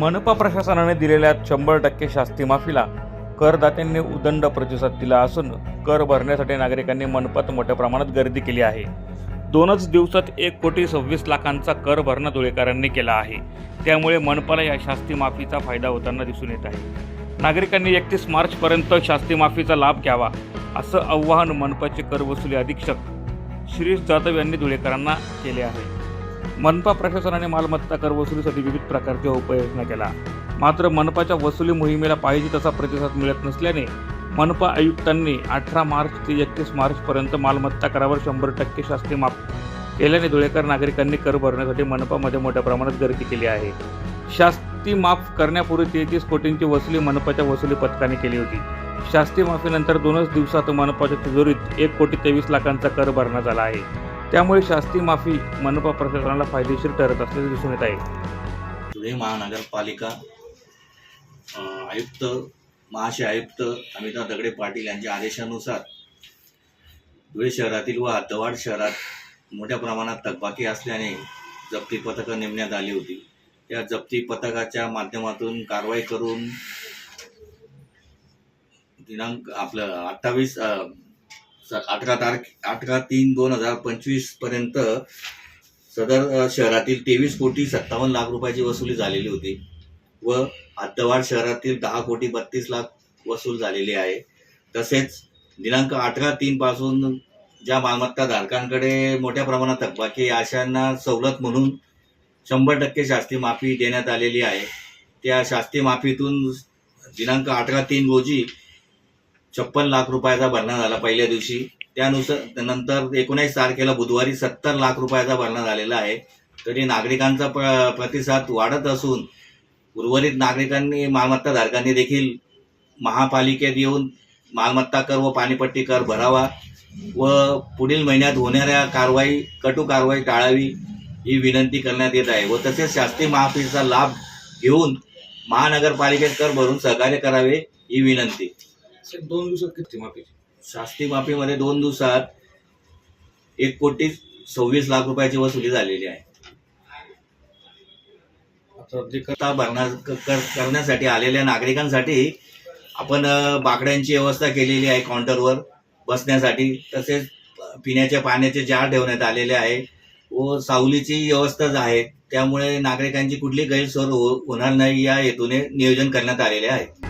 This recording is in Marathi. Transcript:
मनपा प्रशासनाने दिलेल्या शंभर टक्के शास्ती माफीला करदात्यांनी उदंड प्रतिसाद दिला असून कर भरण्यासाठी नागरिकांनी मनपात मोठ्या प्रमाणात गर्दी केली आहे. दोनच दिवसात एक कोटी सव्वीस लाखांचा कर भरणा धुळेकरांनी केला आहे. त्यामुळे मनपाला या शास्ती माफीचा फायदा होताना दिसून येत आहे. नागरिकांनी एकतीस मार्चपर्यंत शास्ती माफीचा लाभ घ्यावा असं आव्हान मनपाचे कर वसुली अधीक्षक शिरीष जाधव यांनी धुळेकरांना केले आहे. मनपा प्रशासनाने मालमत्ता कर वसुलीसाठी विविध प्रकारच्या उपाययोजना केला मात्र मनपाच्या वसुली मोहिमेला पाहिजे तसा प्रतिसाद मिळत नसल्याने मनपा आयुक्तांनी अठरा मार्च ते एकतीस मार्चपर्यंत मालमत्ता करावर शंभर टक्के शास्ती माफ केल्याने धुळेकर नागरिकांनी कर भरण्यासाठी मनपामध्ये मोठ्या प्रमाणात गर्दी केली आहे. शास्ती माफ करण्यापूर्वी तेहतीस कोटींची वसुली मनपाच्या वसुली पथकाने केली होती. शास्ती माफीनंतर दोनच दिवसात मनपाच्या तिजोरीत एक कोटी तेवीस लाखांचा कर भरण्यात आला आहे. त्यामुळे शास्ती माफी मनपा प्रशासनाला फायदेशीर ठरत असल्याचे दिसून येत आहे. धुळे महानगरपालिका आयुक्त महाशय आयुक्त अमिताभ दगडे पाटील यांच्या आदेशानुसार धुळे शहरातील व हद्दवाड शहरात मोठ्या प्रमाणात थकबाकी असल्याने जप्ती पथकं नेमण्यात आली होती. या जप्ती पथकाच्या माध्यमातून कारवाई करून दिनांक आपलं अठ्ठावीस अठरा तारख अठरा तीन दोन हजार पंचवीसपर्यंत सदर शहरातील तेवीस कोटी सत्तावन्न लाख रुपयाची वसुली झालेली होती व हद्दवाड शहरातील दहा कोटी बत्तीस लाख वसूल झालेली आहे. तसेच दिनांक अठरा तीन पासून ज्या मालमत्ता धारकांकडे मोठ्या प्रमाणात थकबाकी अशांना सवलत म्हणून शंभर टक्के शास्ती माफी देण्यात आलेली आहे. त्या शास्ती माफीतून दिनांक अठरा तीन रोजी छप्पन लाख रुपयाचा भरणा झाला पहिल्या दिवशी. त्यानुसार नंतर एकोणीस तारखेला बुधवारी सत्तर लाख रुपयाचा भरणा झालेला आहे. तरी नागरिकांचा प्र प्रतिसाद वाढत असून उर्वरित नागरिकांनी मालमत्ता धारकांनी देखील महापालिकेत येऊन मालमत्ता कर व पाणीपट्टी कर भरावा व पुढील महिन्यात होणाऱ्या कारवाई कटू कारवाई टाळावी ही विनंती करण्यात येत आहे व तसेच शास्त्रीय माफीचा लाभ घेऊन महानगरपालिकेत कर भरून सहकार्य करावे ही विनंती. दोन दिवसात किती माफी? शास्ती माफीमध्ये दोन दिवसात एक कोटी सव्वीस लाख रुपयाची वसुली झालेली आहे. आता जे करता भरणा क- कर- करण्यासाठी आलेल्या नागरिकांसाठी आपण अ, बाकड्यांची व्यवस्था केलेली आहे काउंटरवर बसण्यासाठी. तसेच पिण्याच्या पाण्याचे जार ठेवण्यात आलेले आहे व सावलीची व्यवस्थाच आहे. त्यामुळे नागरिकांची कुठली गैरसोय हो- होणार नाही या हेतूने नियोजन करण्यात आलेले आहे.